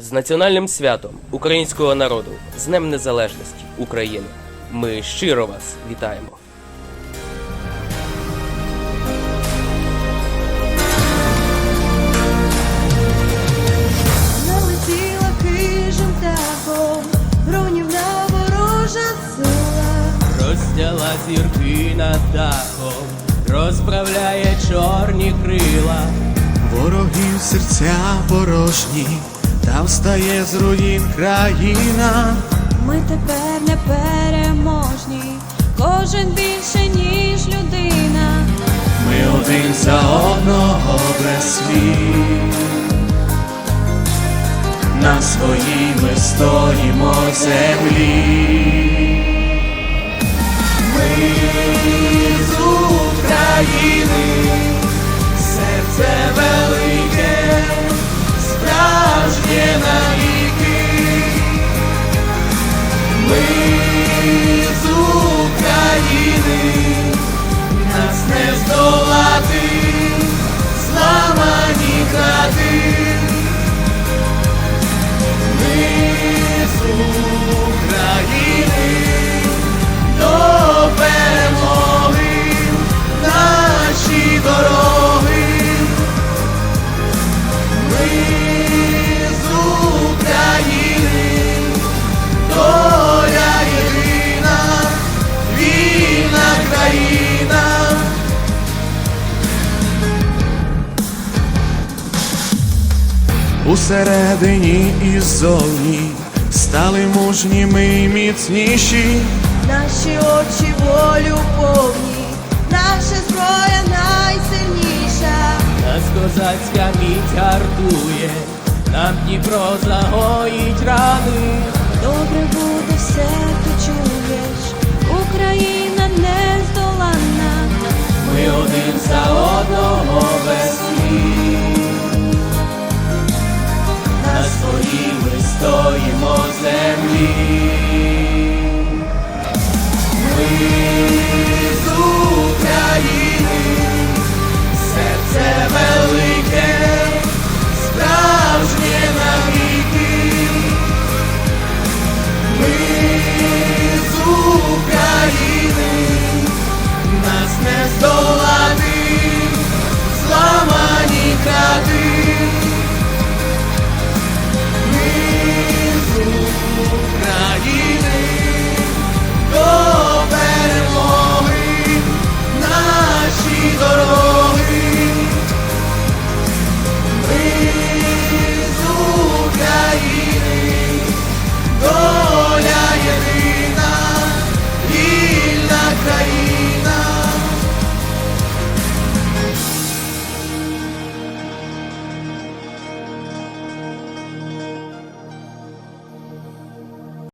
З національним святом українського народу, з Днем Незалежності України. Ми щиро вас вітаємо. Налетіла хижим птахом, руйнівна ворожа сила. Розстяла зірки над дахом, розправляє чорні крила. Ворогів серця порожні, та встає з руїн країна. Ми тепер не переможні, кожен більше, ніж людина. Ми один за одного слів. На своїй ми стоїмо землі. Усередині і ззовні стали мужніми й міцніші. Наші очі волю повні, наша зброя найсильніша. Нас козацька міць гартує, нам Дніпро загоїть рани. Добре буде все,